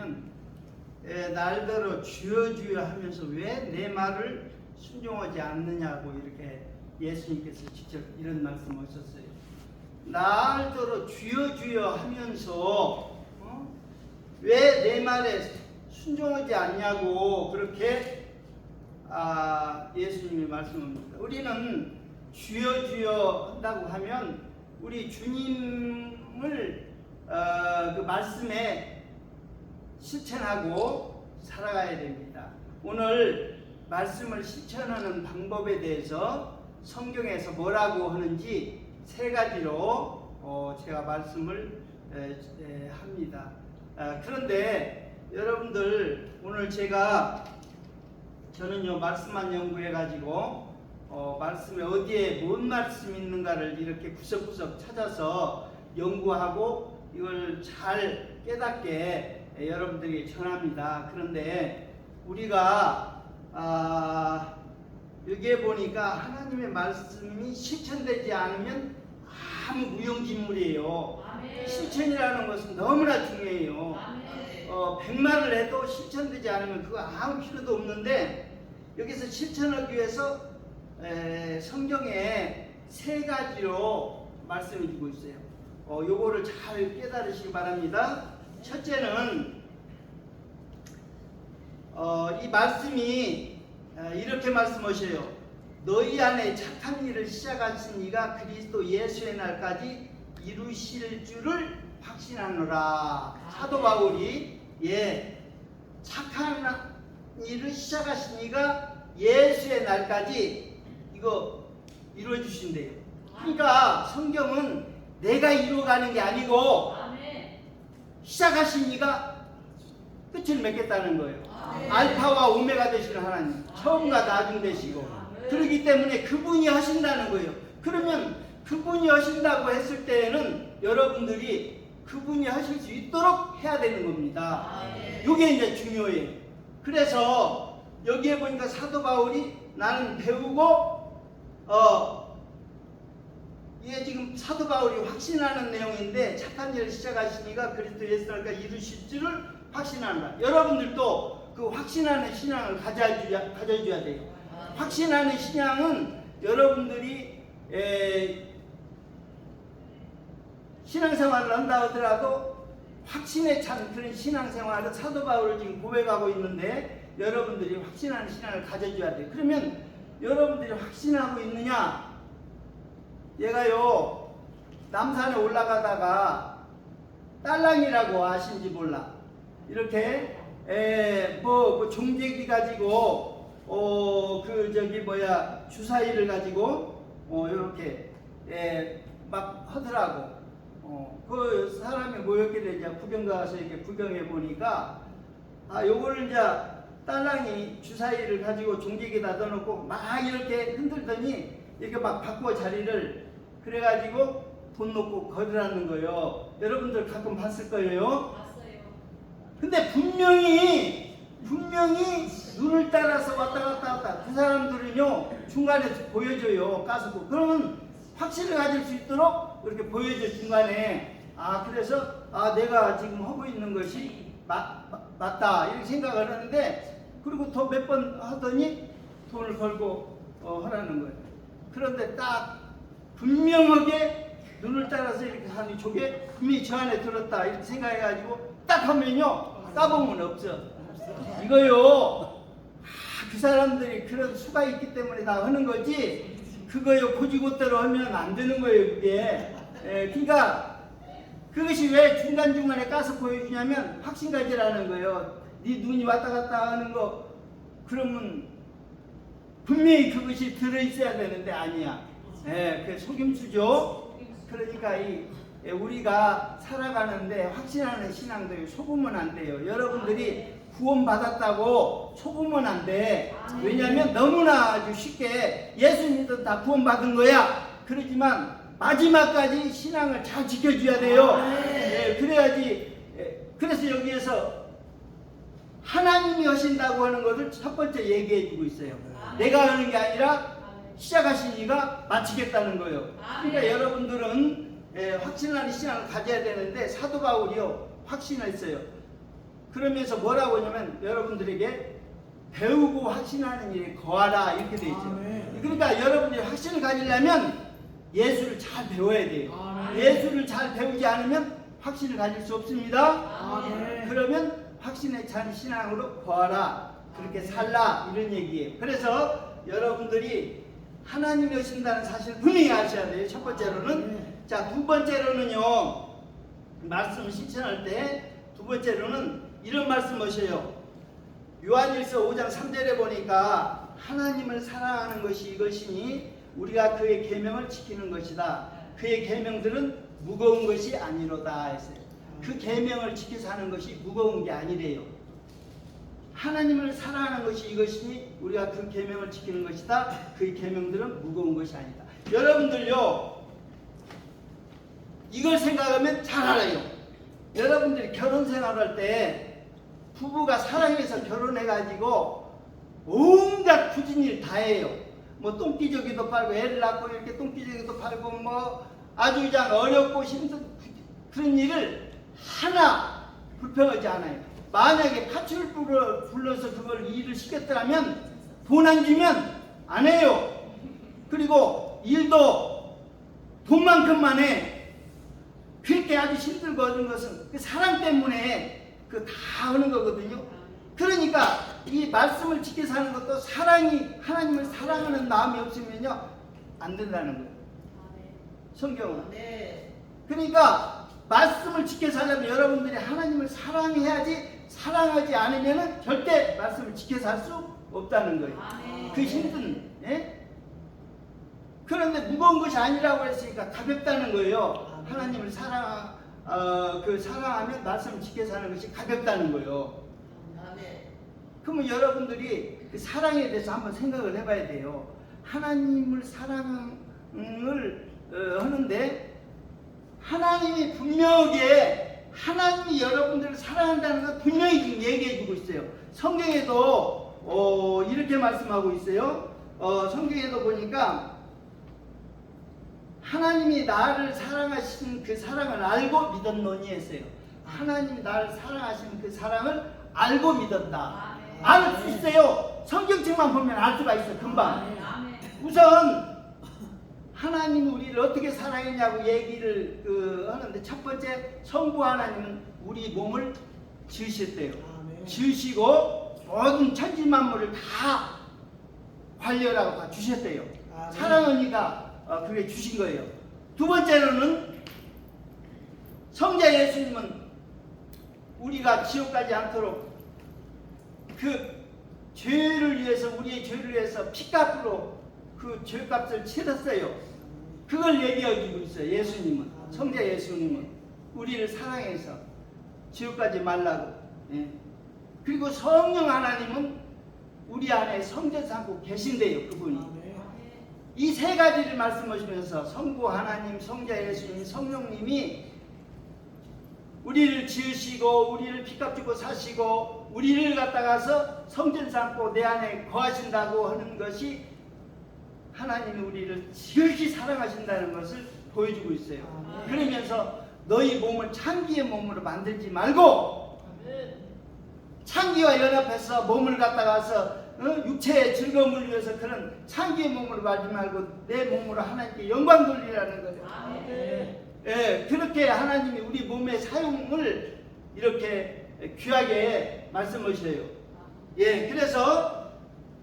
뭐냐면 에, 날더러 주여 주여 하면서 왜 내 말을 순종하지 않느냐고 이렇게 예수님께서 직접 이런 말씀하셨어요. 날더러 주여 주여 하면서 어? 왜내 말에 순종하지 않냐고 그렇게 아, 예수님이 말씀합니다. 우리는 주여 주여 한다고 하면 우리 주님을 어, 그 말씀에 실천하고 살아가야 됩니다. 오늘 말씀을 실천하는 방법에 대해서 성경에서 뭐라고 하는지 세 가지로 어, 제가 말씀을 합니다. 아, 그런데 여러분들 오늘 제가 저는요 말씀만 연구해 가지고 어, 말씀에 어디에 뭔 말씀이 있는가를 이렇게 구석구석 찾아서 연구하고 이걸 잘 깨닫게 에, 여러분들에게 전합니다. 그런데 우리가 아, 여기에 보니까 하나님의 말씀이 실천되지 않으면 아무 무용지물이에요. 아멘. 실천이라는 것은 너무나 중요해요. 아멘. 어, 백말을 해도 실천되지 않으면 그거 아무 필요도 없는데 여기서 실천하기 위해서 에, 성경에 세 가지로 말씀해 주고 있어요. 어, 요거를 잘 깨달으시기 바랍니다. 첫째는 어, 이 말씀이 어, 이렇게 말씀하셔요. 너희 안에 착한 일을 시작하신 이가 그리스도 예수의 날까지 이루실 줄을 확신하노라. 사도 바울이 예 착한 일을 시작하신 이가 예수의 날까지 이거 이루어 주신대요. 그러니까 성경은 내가 이루어가는 게 아니고. 시작하신 이가 끝을 맺겠다는 거예요. 아멘. 알파와 오메가 되시는 하나님, 처음과 나중 되시고 그렇기 때문에 그분이 하신다는 거예요. 그러면 그분이 하신다고 했을 때에는 여러분들이 그분이 하실 수 있도록 해야 되는 겁니다. 이게 이제 중요해요. 그래서 여기에 보니까 사도 바울이 나는 배우고 어 이게 지금 사도 바울이 확신하는 내용인데 착한 일을 시작하시니까 그리스도 예수랄까 이루실 줄을 확신한다. 여러분들도 그 확신하는 신앙을 가져줘야, 가져줘야 돼요. 확신하는 신앙은 여러분들이 에, 신앙생활을 한다 하더라도 확신에 찬 그런 신앙생활을 사도 바울을 지금 고백하고 있는데 여러분들이 확신하는 신앙을 가져줘야 돼요. 그러면 여러분들이 확신하고 있느냐? 얘가요 남산에 올라가다가 딸랑이라고 아신지 몰라. 이렇게 에, 뭐, 뭐 종제기 가지고 어 그 저기 뭐야 주사위를 가지고 어 이렇게 에, 막 하더라고. 어, 그 사람이 모였길래 이제 구경 가서 이렇게 구경해 보니까 아 요거를 이제 딸랑이 주사위를 가지고 종제기에다 넣어놓고 막 이렇게 흔들더니 이렇게 막 바꾸어 자리를 그래가지고 돈 놓고 걸으라는 거예요. 여러분들 가끔 봤을 거예요. 봤어요. 근데 분명히 분명히 눈을 따라서 왔다 갔다 왔다 그 사람들은요 중간에 보여줘요 가스고 그러면 확신을 가질 수 있도록 이렇게 보여줘 중간에 아 그래서 아 내가 지금 하고 있는 것이 마, 마- 맞다 이렇게 생각을 하는데 그리고 더 몇 번 하더니 돈을 걸고 어, 하라는 거예요 그런데 딱 분명하게 눈을 따라서 이렇게 하니 저게 분명히 저 안에 들었다 이렇게 생각해가지고 딱 하면요 까보면 없어. 이거요. 아, 그 사람들이 그런 수가 있기 때문에 다 하는 거지. 그거요 고지고대로 하면 안 되는 거예요 그게. 예, 그러니까 그것이 왜 중간중간에 까서 보여주냐면 확신 가지라는 거예요. 네 눈이 왔다 갔다 하는 거. 그러면 분명히 그것이 들어있어야 되는데 아니야 예, 그 속임수죠 그러니까 이 예, 우리가 살아가는데 확신하는 신앙도 속으면 안 돼요. 여러분들이 구원 받았다고 속으면 안 돼. 왜냐하면 너무나 아주 쉽게 예수님도 다 구원 받은 거야. 그러지만 마지막까지 신앙을 잘 지켜줘야 돼요. 예, 그래야지. 예, 그래서 여기에서 하나님이 하신다고 하는 것을 첫 번째 얘기해 주고 있어요. 내가 하는 게 아니라 시작하신 이가 마치겠다는 거예요. 그러니까 여러분들은 예, 확신하는 신앙을 가져야 되는데 사도 바울이요 확신을 했어요. 그러면서 뭐라고 하냐면 여러분들에게 배우고 확신하는 일에 거하라 이렇게 돼 있죠. 아멘. 그러니까 여러분들이 확신을 가지려면 예수를 잘 배워야 돼요. 아멘. 예수를 잘 배우지 않으면 확신을 가질 수 없습니다. 아멘. 그러면 확신에 찬 신앙으로 거하라 그렇게 살라 이런 얘기예요. 그래서 여러분들이 하나님이 오신다는 사실을 분명히 아셔야 돼요. 첫 번째로는 자두 번째로는요 말씀을 실천할 때 두 번째로는 이런 말씀 하셔요. 요한일서 5장 3절에 보니까 하나님을 사랑하는 것이 이것이니 우리가 그의 계명을 지키는 것이다. 그의 계명들은 무거운 것이 아니로다 했어요. 그 계명을 지켜서 하는 것이 무거운 게 아니래요. 하나님을 사랑하는 것이 이것이니 우리가 그 계명을 지키는 것이다. 그 계명들은 무거운 것이 아니다. 여러분들요 이걸 생각하면 잘 알아요. 여러분들이 결혼 생활할 때 부부가 사랑해서 결혼해 가지고 온갖 굳은 일다 해요. 뭐 똥기저귀도 팔고 애를 낳고 이렇게 똥기저귀도 팔고 뭐 아주 그냥 어렵고 힘든 그런 일을 하나 불평하지 않아요. 만약에 파출을 불러, 불러서 그걸 일을 시켰더라면 돈 안 주면 안 해요. 그리고 일도 돈만큼만 해. 그렇게 아주 힘들고 하는 것은 그 사랑 때문에 그 다 하는 거거든요. 그러니까 이 말씀을 지켜 사는 것도 사랑이 하나님을 사랑하는 마음이 없으면요 안 된다는 거예요. 성경은. 네. 그러니까 말씀을 지켜 살려면 여러분들이 하나님을 사랑해야지 사랑하지 않으면은 절대 말씀을 지켜 살수 없다는 거예요. 아멘. 그 힘든 예? 그런데 무거운 것이 아니라고 했으니까 가볍다는 거예요. 하나님을 사랑 어, 그 사랑하면 말씀을 지켜 사는 것이 가볍다는 거예요. 아멘. 그러면 여러분들이 그 사랑에 대해서 한번 생각을 해봐야 돼요. 하나님을 사랑을 어, 하는데 하나님이 분명하게 하나님이 여러분들을 사랑한다는 걸 분명히 지금 얘기해 주고 있어요. 성경에도 어, 이렇게 말씀하고 있어요. 어, 성경에도 보니까 하나님이 나를 사랑하시는 그 사랑을 알고 믿었노니 했어요. 하나님이 나를 사랑하시는 그 사랑을 알고 믿었다. 아멘. 알수 있어요. 성경책만 보면 알 수가 있어 금방. 아멘. 우선 하나님이 우리를 어떻게 사랑했냐고 얘기를 그 하는데 첫 번째 성부 하나님은 우리 몸을 지으셨대요. 아멘. 지으시고 모든 천지 만물을 다 관리하라고 다 주셨대요. 아멘. 사랑하니까 어, 그게 주신 거예요. 두 번째로는 성자 예수님은 우리가 지옥 가지 않도록 그 죄를 위해서 우리의 죄를 위해서 피값으로 그 죄값을 치렀어요. 그걸 얘기해주고 있어요. 예수님은 성자 예수님은 우리를 사랑해서 지옥 가지 말라고. 예. 그리고 성령 하나님은 우리 안에 성전 삼고 계신대요. 그분이. 아멘. 이세 가지를 말씀하시면서 성부 하나님, 성자 예수님, 성령님이 우리를 지으시고 우리를 피값 주고 사시고 우리를 갖다가서 성전 삼고 내 안에 거하신다고 하는 것이 하나님이 우리를 지극히 사랑하신다는 것을 보여주고 있어요. 아멘. 그러면서 너희 몸을 창기의 몸으로 만들지 말고 창기와 연합해서 몸을 갖다가서 어? 육체의 즐거움을 위해서 그런 창기의 몸으로 말지 말고 내 몸으로 하나님께 영광 돌리라는 거죠. 아멘. 예, 그렇게 하나님이 우리 몸의 사용을 이렇게 귀하게 말씀하셔요. 예, 그래서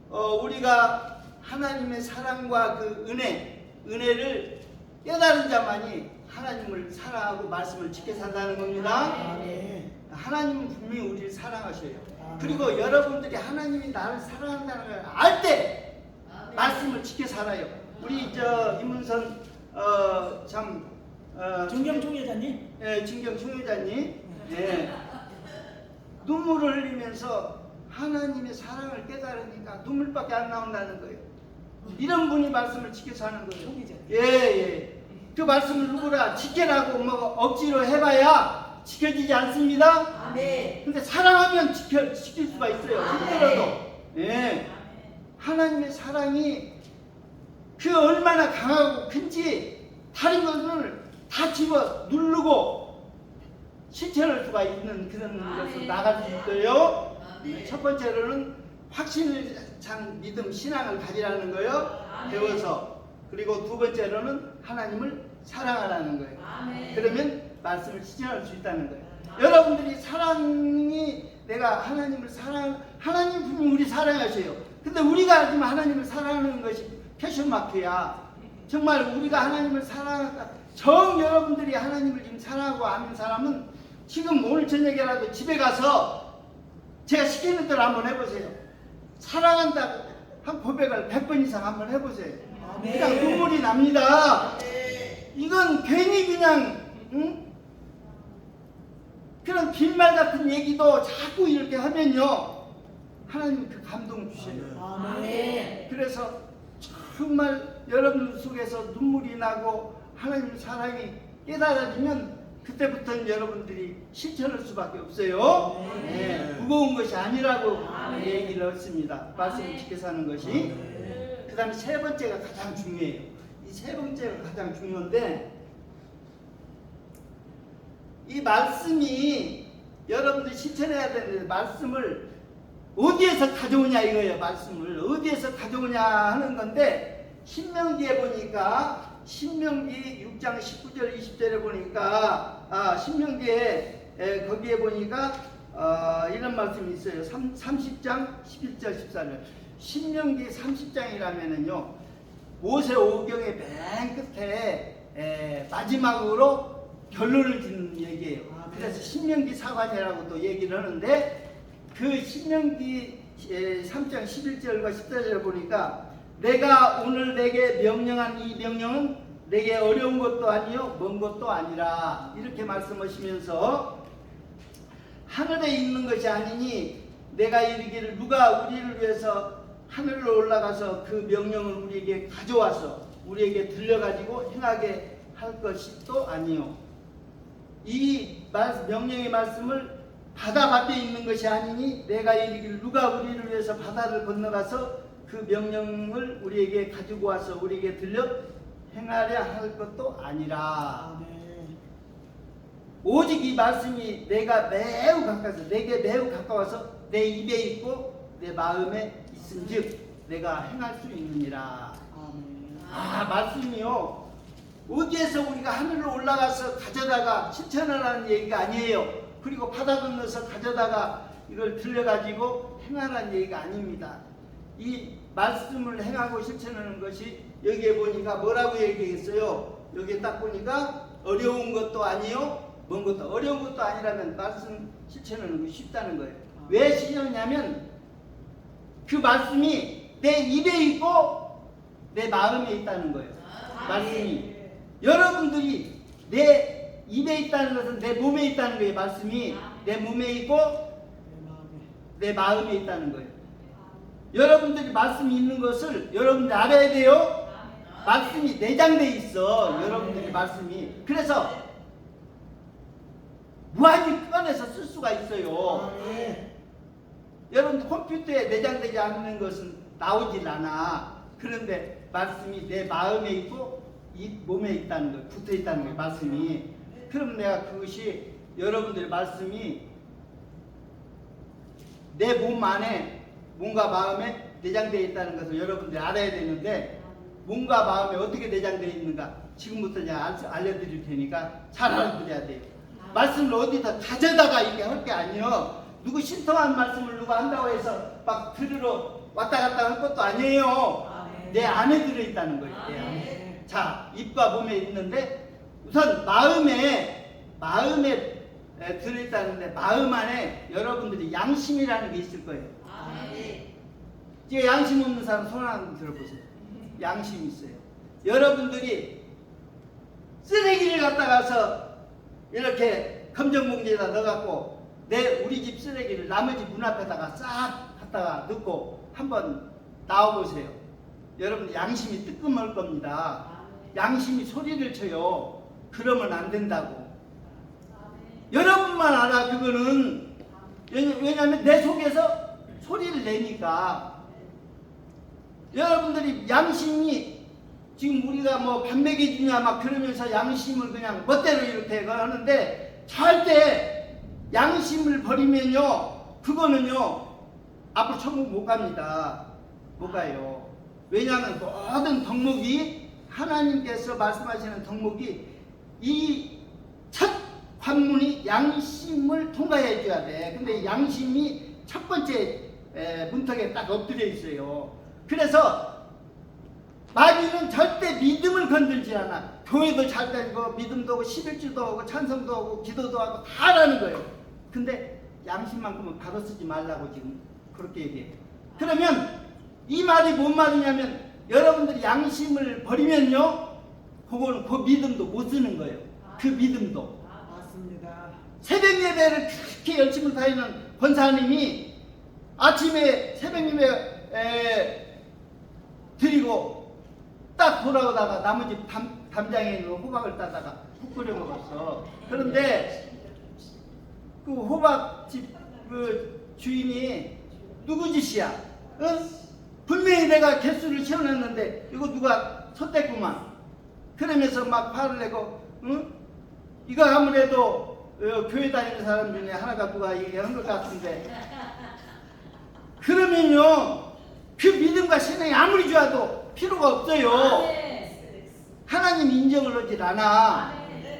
어, 우리가 하나님의 사랑과 그 은혜, 은혜를 깨달은 자만이 하나님을 사랑하고 말씀을 지켜 산다는 겁니다. 아멘. 하나님은 분명히 우리를 사랑하셔요. 아멘. 그리고 여러분들이 하나님이 나를 사랑한다는 걸 알때 아멘. 말씀을 지켜 살아요. 우리 저 임문선 어 참 어, 정경 총회장님. 예, 진경 총회장님 예, 눈물을 흘리면서 하나님의 사랑을 깨달으니까 눈물밖에 안 나온다는 거예요. 이런 분이 말씀을 지켜서 하는 거예요. 예, 예. 그 말씀을 누구라 지켜라고 뭐 억지로 해봐야 지켜지지 않습니다. 아멘. 근데 사랑하면 지켜, 지킬 수가 있어요. 힘들어도. 예. 아멘. 하나님의 사랑이 그 얼마나 강하고 큰지 다른 것을 다 집어 누르고 실천할 수가 있는 그런 아멘. 것으로 나갈 수 있어요. 첫 번째로는 확신 찬 믿음 신앙을 가지라는 거예요. 아멘. 배워서 그리고 두 번째로는 하나님을 사랑하라는 거예요. 아멘. 그러면 말씀을 실천할 수 있다는 거예요. 여러분들이 사랑이 내가 하나님을 사랑 하나님 분이 우리 사랑하세요. 근데 우리가 지금 하나님을 사랑하는 것이 패션 마크야. 정말 우리가 하나님을 사랑한다. 정 여러분들이 하나님을 지금 사랑하고 아는 사람은 지금 오늘 저녁에라도 집에 가서 제가 시키는 대로 한번 해보세요. 사랑한다고 한 고백을 100번 이상 한번 해보세요. 아멘. 그냥 눈물이 납니다. 아멘. 이건 괜히 그냥 응? 그런 빈말 같은 얘기도 자꾸 이렇게 하면요 하나님 그 감동 주셔요. 아멘. 그래서 정말 여러분 속에서 눈물이 나고 하나님 사랑이 깨달아지면 그때부터는 여러분들이 실천할 수밖에 없어요. 아멘. 네, 무거운 것이 아니라고 아멘. 얘기를 했습니다. 말씀을. 지켜 사는 것이. 아멘. 그 다음에 세 번째가 가장 중요해요. 이 세 번째가 가장 중요한데, 이 말씀이 여러분들 실천해야 되는데, 말씀을 어디에서 가져오냐 이거예요, 말씀을. 어디에서 가져오냐 하는 건데, 신명기에 보니까, 신명기 6장 19절, 20절에 보니까, 아, 신명기에, 에, 거기에 보니까, 어, 이런 말씀이 있어요. 3, 30장 11절 14절. 신명기 30장이라면은요. 모세 오경의 맨 끝에 에, 마지막으로 결론을 짓는 얘기예요. 아멘. 그래서 신명기 사관이라고 또 얘기를 하는데 그 신명기 에, 3장 11절과 14절을 보니까 내가 오늘 내게 명령한 이 명령은 내게 어려운 것도 아니요 먼 것도 아니라 이렇게 말씀하시면서 하늘에 있는 것이 아니니 내가 이르기를 누가 우리를 위해서 하늘로 올라가서 그 명령을 우리에게 가져와서 우리에게 들려가지고 행하게 할 것이 또 아니요. 이 말- 명령의 말씀을 바다 밖에 있는 것이 아니니 내가 이르기를 누가 우리를 위해서 바다를 건너가서 그 명령을 우리에게 가지고 와서 우리에게 들려 행하려 할 것도 아니라 아멘. 오직 이 말씀이 내가 매우 가까워서 내게 매우 가까워서 내 입에 있고 내 마음에 있은즉 내가 행할 수 있느니라. 아멘. 아 말씀이요. 어디에서 우리가 하늘로 올라가서 가져다가 실천하라는 얘기가 아니에요. 그리고 바다 건너서 가져다가 이걸 들려가지고 행하라는 얘기가 아닙니다. 이 말씀을 행하고 실천하는 것이 여기에 보니까 뭐라고 얘기했어요? 여기에 딱 보니까 어려운 것도 아니요, 먼 것도 어려운 것도 아니라면 말씀 실천하는 것이 쉽다는 거예요. 왜 쉽냐면 그 말씀이 내 입에 있고 내 마음에 있다는 거예요. 말씀이 여러분들이 내 입에 있다는 것은 내 몸에 있다는 거예요. 말씀이 내 몸에 있고 내 마음에. 내 마음에 있다는 거예요. 여러분들이 말씀이 있는 것을 여러분들 알아야 돼요. 말씀이 내장돼 있어. 여러분들이 말씀이. 그래서 무한히 꺼내서 쓸 수가 있어요. 여러분 컴퓨터에 내장되지 않는 것은 나오질 않아. 그런데 말씀이 내 마음에 있고 이 몸에 있다는 거예요. 붙어 있다는 거예요. 말씀이. 그럼 내가 그것이 여러분들의 말씀이 내 몸 안에 몸과 마음에 내장되어 있다는 것을 여러분들이 알아야 되는데 몸과 마음에 어떻게 내장되어 있는가 지금부터 제가 알- 알려드릴 테니까 잘 알아들어야 돼요. 말씀을 어디다 가져다가 이렇게 할 게 아니에요. 누구 신통한 말씀을 누가 한다고 해서 막 들으러 왔다 갔다 할 것도 아니에요. 아멘. 내 안에 들어있다는 거예요. 내 안에. 아멘. 자, 입과 몸에 있는데 우선 마음에 마음에 에, 들어있다는데 마음 안에 여러분들이 양심이라는 게 있을 거예요. 아멘. 이제 양심 없는 사람 손 한번 들어보세요. 양심 있어요. 여러분들이 쓰레기를 갖다 가서 이렇게 검정봉지에다 넣어갖고 내 우리 집 쓰레기를 집문 앞에다가 싹 갖다가 넣고 한번 나와보세요. 여러분 양심이 뜨끔할 겁니다. 양심이 소리를 쳐요. 그러면 안 된다고. 여러분만 알아 그거는 왜냐- 왜냐하면 내 속에서 소리를 내니까 여러분들이 양심이 지금 우리가 뭐 밥 먹여주냐 막 그러면서 양심을 그냥 멋대로 이렇게 하는데 절대 양심을 버리면요 그거는요 앞으로 천국 못 갑니다. 못 가요. 왜냐하면 모든 덕목이 하나님께서 말씀하시는 덕목이 이 첫 관문이 양심을 통과해 줘야 돼. 근데 양심이 첫 번째 에, 문턱에 딱 엎드려 있어요 그래서 마귀는 절대 믿음을 건들지 않아. 교회도 잘 다니고 믿음도 하고 11주도 하고 찬성도 하고 기도도 하고 다 하라는 거예요. 근데 양심만큼은 바로 쓰지 말라고 지금 그렇게 얘기해요. 그러면 이 말이 뭔 말이냐면 여러분들이 양심을 버리면요. 그거는 그 믿음도 못 쓰는 거예요. 그 믿음도. 맞습니다. 새벽 예배를 그렇게 열심히 다니는 권사님이 아침에 새벽 예배 에, 드리고 딱 돌아오다가 나머지 담, 담장에 있는 호박을 따다가 푹 끓여 먹었어. 그런데 그 호박집 그 주인이 누구 짓이야? 어? 분명히 내가 개수를 채워놨는데 이거 누가 쳤댔구만. 그러면서 막 화를 내고 응? 이거 아무래도 어, 교회 다니는 사람 중에 하나가 누가 얘기한 것 같은데 그러면요 그 믿음과 신앙이 아무리 좋아도 필요가 없어요. 하나님 인정을 하질 않아.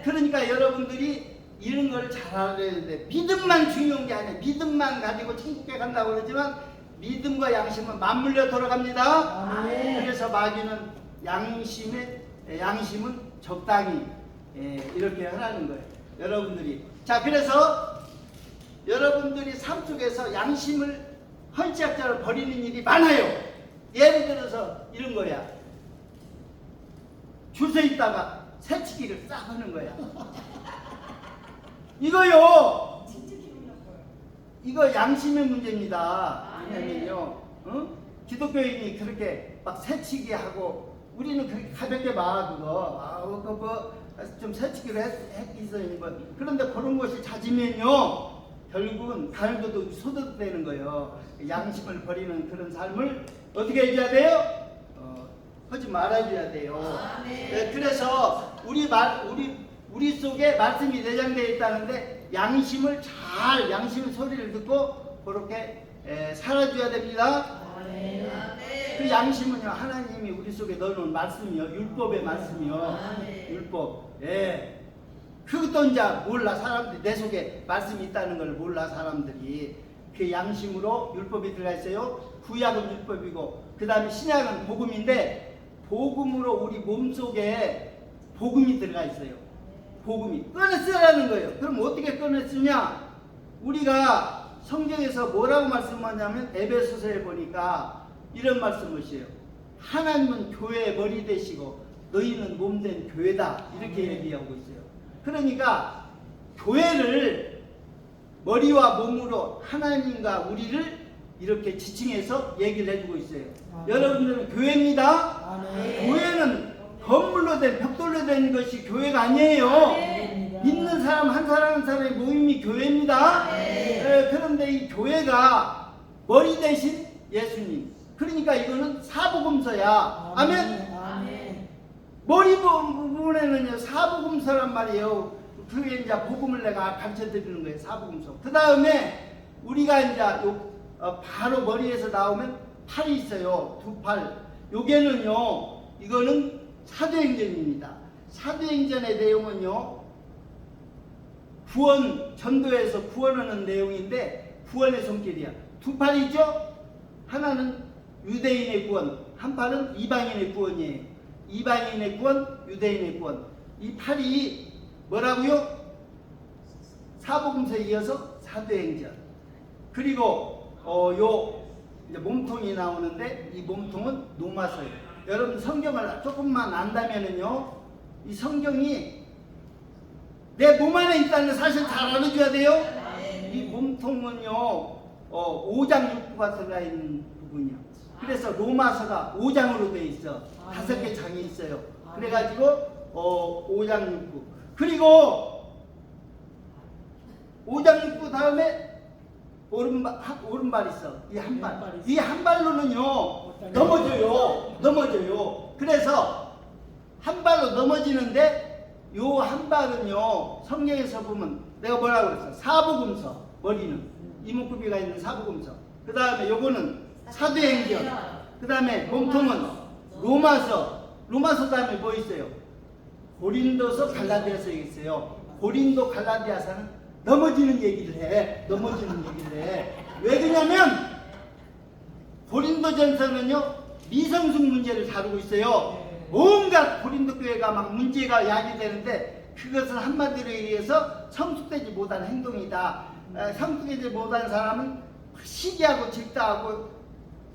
그러니까 여러분들이 이런 걸 잘 알아야 되는데 믿음만 중요한 게 아니야. 믿음만 가지고 천국에 간다고 그러지만 믿음과 양심은 맞물려 돌아갑니다. 아멘. 그래서 마귀는 양심의 양심은 적당히 예, 이렇게 하라는 거예요. 여러분들이. 자 그래서 여러분들이 삶 속에서 양심을 헌치학자를 버리는 일이 많아요. 예를 들어서 이런 거야. 줄 서 있다가 새치기를 싹 하는 거야. 이거요. 이거 양심의 문제입니다. 왜냐면요, 어? 기독교인이 그렇게 막 새치기 하고 우리는 그렇게 가볍게 봐 그거 아 그거 그좀 새치기로 했, 했어요 뭐. 그런데 그런 것이 잦으면요 결국은 달고도 소득 되는 거예요. 양심을 버리는 그런 삶을 어떻게 해줘야 돼요? 어, 하지 말아줘야 돼요. 네, 그래서 우리 말 우리 우리 속에 말씀이 내장되어 있다는데 양심을 잘 양심의 소리를 듣고 그렇게 에, 살아줘야 됩니다. 아멘. 그 양심은요 하나님이 우리 속에 넣어놓은 말씀이요 율법의 말씀이요 아멘. 율법 예 그것도 이제 몰라 사람들이 내 속에 말씀이 있다는 걸 몰라 사람들이 그 양심으로 율법이 들어가 있어요 구약은 율법이고 그 다음에 신약은 복음인데 복음으로 우리 몸 속에 복음이 들어가 있어요 복음이 꺼내 쓰라는 거예요 그럼 어떻게 쓰냐 우리가 성경에서 뭐라고 말씀하냐면 에베소서에 보니까 이런 말씀을 하세요. 하나님은 교회의 머리 되시고 너희는 몸 된 교회다. 이렇게 얘기하고 있어요. 그러니까 교회를 머리와 몸으로 하나님과 우리를 이렇게 지칭해서 얘기를 해주고 있어요. 아멘. 여러분들은 교회입니다. 아멘. 교회는 건물로 된 벽돌로 된 것이 교회가 아니에요. 아멘. 믿는 사람 한 사람 한 사람의 모임이 교회입니다. 에, 그런데 이 교회가 머리 대신 예수님. 그러니까 이거는 사복음서야. 아멘. 아멘. 머리 부- 부분에는요 사복음서란 말이에요. 그게 이제 복음을 내가 가르쳐 드리는 거예요. 사복음서. 그 다음에 우리가 이제 요 어, 바로 머리에서 나오면 팔이 있어요. 두 팔. 요게는요 이거는 사도행전입니다. 사도행전의 내용은요 구원 전도에서 구원하는 내용인데 구원의 손길이야. 두 팔이죠. 하나는 유대인의 구원, 한 팔은 이방인의 구원이에요. 이방인의 구원, 유대인의 구원. 이 팔이 뭐라고요? 사복음서에 이어서 사도행전. 그리고 어, 요 이제 몸통이 나오는데 이 몸통은 노마서예요. 여러분 성경을 조금만 안다면은요, 이 성경이 내 몸 안에 있다는 사실 잘 알아줘야 돼요. 이 몸통은요, 어, 5장 6부가 들어가 있는 부분이요. 그래서 로마서가 5장으로 돼 있어. 아, 다섯 네. 개 장이 있어요. 아, 그래가지고 어, 5장 6부. 그리고 5장 6부 다음에 오른발 한- 오른발 있어. 이 한 발. 이 한 발로는요 넘어져요. 넘어져요. 그래서 한 발로 넘어지는데 요 한 발은요 성경에서 보면 내가 뭐라고 그랬어? 사부금서 머리는 이목구비가 있는 사부금서. 그 다음에 요거는 사도행전. 그 다음에 몸통은 로마서. 로마서 다음에 뭐 있어요? 고린도서 갈라디아서 있어요. 고린도 갈라디아서는 넘어지는 얘기를 해. 넘어지는 얘기를 해. 왜 그러냐면 고린도전서는요 미성숙 문제를 다루고 있어요. 온갖 고린도 교회가 막 문제가 야기되는데 그것은 한마디로 얘기해서 성숙되지 못한 행동이다. 에, 성숙되지 못한 사람은 시기하고 질투하고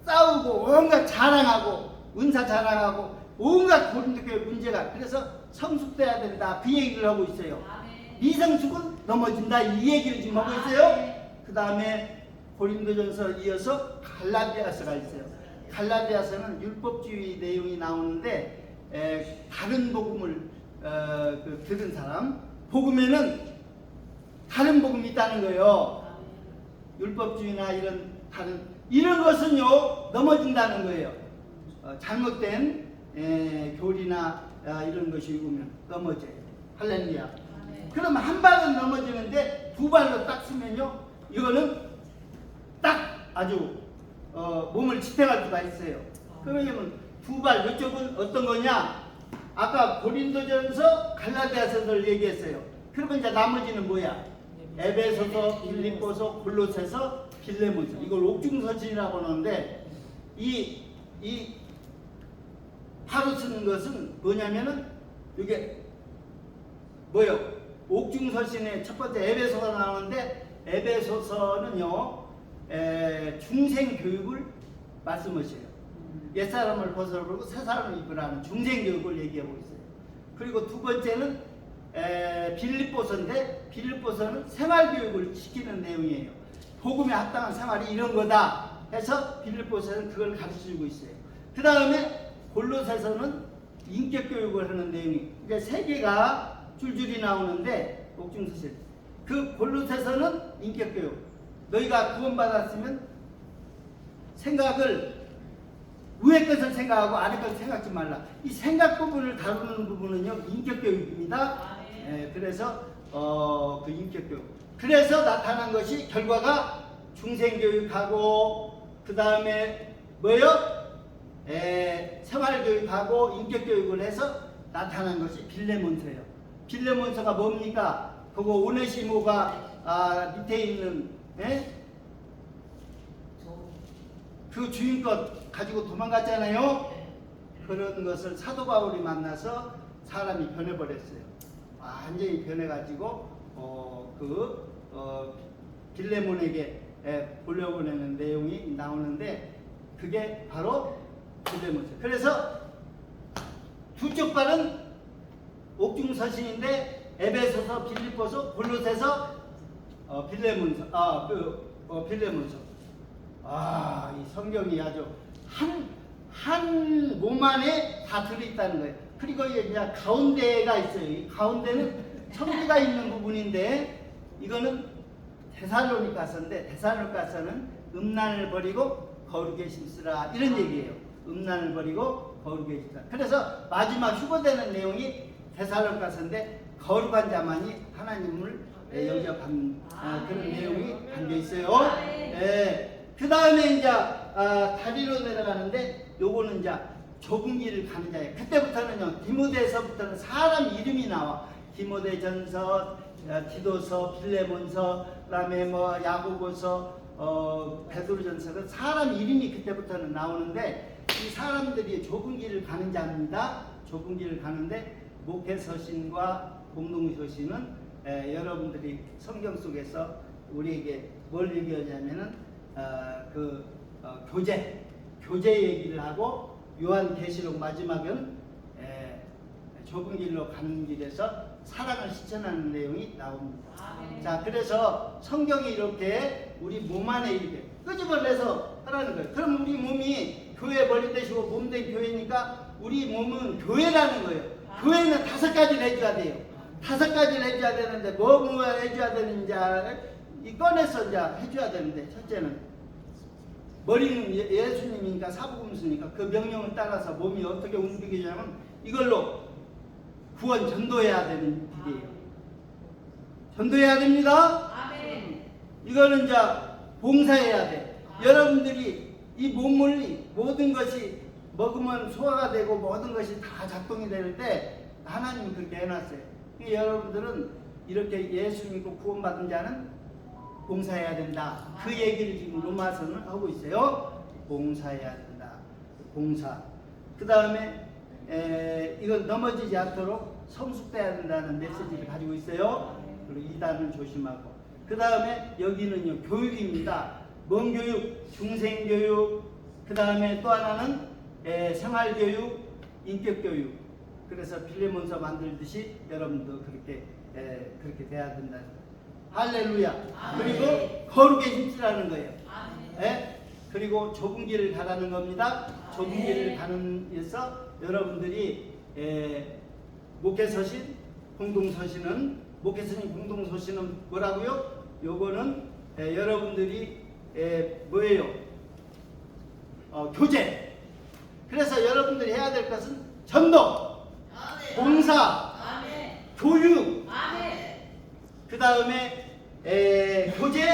싸우고 온갖 자랑하고 은사 자랑하고 온갖 고린도 교회 문제가 그래서 성숙돼야 된다. 그 얘기를 하고 있어요. 미성숙은 넘어진다 이 얘기를 지금 하고 있어요. 그 다음에 고린도전서 이어서 갈라디아서가 있어요. 갈라디아서는 율법주의 내용이 나오는데 에, 다른 복음을 어, 그, 들은 사람 복음에는 다른 복음이 있다는 거예요. 율법주의나 이런 다른 이런 것은요 넘어진다는 거예요. 어, 잘못된 에, 교리나 아, 이런 것이 오면 넘어져요. 할렐루야. 그러면 한 발은 넘어지는데 두 발로 딱 쓰면요 이거는 딱 아주 어, 몸을 지탱할 수가 있어요. 그러면 두 발 이쪽은 어떤 거냐? 아까 고린도전서 갈라디아서를 얘기했어요. 그러면 이제 나머지는 뭐야? 에베소서, 빌립보서, 골로새서, 빌레몬서 이걸 옥중서신이라고 하는데 이이 바로 쓰는 것은 뭐냐면은 이게 뭐요? 옥중서신의 첫 번째 에베소가 나오는데 에베소서는요 에, 중생 교육을 말씀하셔요. 옛 사람을 벗어버리고 새 사람을 입으라는 중생 교육을 얘기하고 있어요. 그리고 두 번째는 에, 빌립보서인데 빌립보서는 생활 교육을 시키는 내용이에요. 복음에 합당한 생활이 이런 거다 해서 빌립보서는 그걸 가르쳐주고 있어요. 그 다음에 골로새서는 인격 교육을 하는 내용이 이제 세 개가 줄줄이 나오는데 옥중서실 그 골로새서는 인격 교육. 너희가 구원받았으면 생각을 위의 것을 생각하고 아래 것을 생각하지 말라. 이 생각 부분을 다루는 부분은요 인격 교육입니다. 예, 그래서 어, 그 인격 교육 그래서 나타난 것이 결과가 중생 교육하고 그 다음에 뭐요? 에, 생활 교육하고 인격 교육을 해서 나타난 것이 빌레몬서예요. 빌레몬서가 뭡니까? 그거 오네시모가 아, 밑에 있는 에? 그 주인 것 가지고 도망갔잖아요. 그런 것을 사도 바울이 만나서 사람이 변해버렸어요. 완전히 변해가지고 어, 그 어, 빌레몬에게 에, 돌려보내는 내용이 나오는데 그게 바로 빌레몬서. 그래서 두쪽 발은 옥중서신인데 에베소서, 빌립보서, 골로새서, 어, 빌레몬서, 아 그 어, 빌레몬서. 아, 이 성경이 아주 한, 한 몸 안에 다 들어있다는 거예요. 그리고 이제 가운데가 있어요. 이 가운데는 청지가 있는 부분인데, 이거는 데살로니가서인데, 데살로니가서는 음란을 버리고 거룩에 심쓰라. 이런 얘기예요. 음란을 버리고 거룩에 심쓰라. 그래서 마지막 휴거되는 내용이 데살로니가서인데, 거룩한 자만이 하나님을 예, 영접한 아, 그런 내용이 담겨 있어요. 예. 그 다음에 이제 아, 다리로 내려가는데 요거는 이제 좁은 길을 가는 자예요. 그때부터는요 디모데에서부터는 사람 이름이 나와. 디모데전서, 어, 디도서, 빌레몬서, 그다음에 뭐 야고보서, 어, 베드로전서는 사람 이름이 그때부터는 나오는데 이 사람들이 좁은 길을 가는 자입니다. 좁은 길을 가는데 목회 서신과 공동 서신은 에, 여러분들이 성경 속에서 우리에게 뭘 얘기하냐면은 어, 그 어, 교제 교제 얘기를 하고 요한 계시록 마지막은 에, 좁은 길로 가는 길에서 사랑을 실천하는 내용이 나옵니다. 자 그래서 성경이 이렇게 우리 몸 안에 이렇게 끄집어내서 하라는 거예요. 그럼 우리 몸이 교회 머리 대시고 몸된 교회니까 우리 몸은 교회라는 거예요. 교회는 다섯 가지를 해줘야 돼요. 다섯 가지를 해줘야 되는데 뭐 뭐 해줘야 되는지 이 꺼내서 이제 해줘야 되는데 첫째는 머리는 예- 예수님이니까 사부금수니까 그 명령을 따라서 몸이 어떻게 움직이냐면 이걸로 구원 전도해야 되는 일이에요. 전도해야 됩니다. 아멘. 이거는 이제 봉사해야 돼. 여러분들이 이 몸을 모든 것이 먹으면 소화가 되고 모든 것이 다 작동이 될때 하나님이 그렇게 해놨어요. 그러니까 여러분들은 이렇게 예수 믿고 구원받은 자는 봉사해야 된다. 그 얘기를 지금 로마서는 하고 있어요. 봉사해야 된다. 봉사. 그 다음에 이건 넘어지지 않도록 성숙돼야 된다는 메시지를 가지고 있어요. 그리고 이단을 조심하고. 그 다음에 여기는요 교육입니다. 뭔 교육? 중생 교육. 그 다음에 또 하나는 에, 생활 교육, 인격 교육. 그래서 필레몬서 만들듯이 여러분도 그렇게 에, 그렇게 돼야 된다. 할렐루야. 그리고 거룩에 힘쓰라는 거예요. 아멘. 예? 그리고 좁은 길을 가라는 겁니다. 좁은 네. 길을 가는 데서 여러분들이 에, 목회서신, 공동서신은 목회서신, 공동서신은 뭐라고요? 요거는 에, 여러분들이 에, 뭐예요? 어, 교제. 그래서 여러분들이 해야 될 것은 전도, 아멘. 봉사, 아멘. 교육. 그 다음에 교제,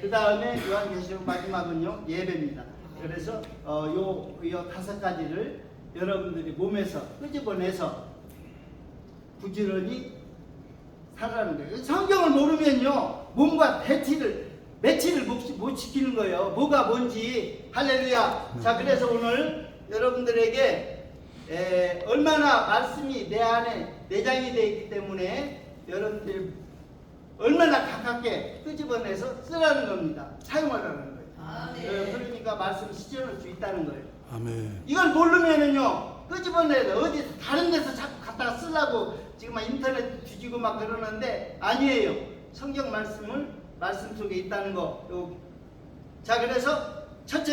그. 다음에 요한계시록 마지막은요 예배입니다. 그래서 어, 요, 요 다섯 가지를 여러분들이 몸에서 끄집어내서 부지런히 살아가는 거예요. 성경을 모르면요 몸과 배치를 매치를 못, 못 지키는 거예요. 뭐가 뭔지 할렐루야. 자 그래서 오늘 여러분들에게 에, 얼마나 말씀이 내 안에 내장이 되어 있기 때문에 여러분들 얼마나 가깝게 끄집어내서 쓰라는 겁니다. 사용하라는 거예요. 아멘. 어, 그러니까 말씀 시전할 수 있다는 거예요. 아멘. 이걸 모르면은요 끄집어내야 돼. 어디 다른 데서 자꾸 갖다가 쓰려고 지금 막 인터넷 뒤지고 막 그러는데 아니에요. 성경 말씀을 말씀 속에 있다는 거. 요. 자 그래서 첫째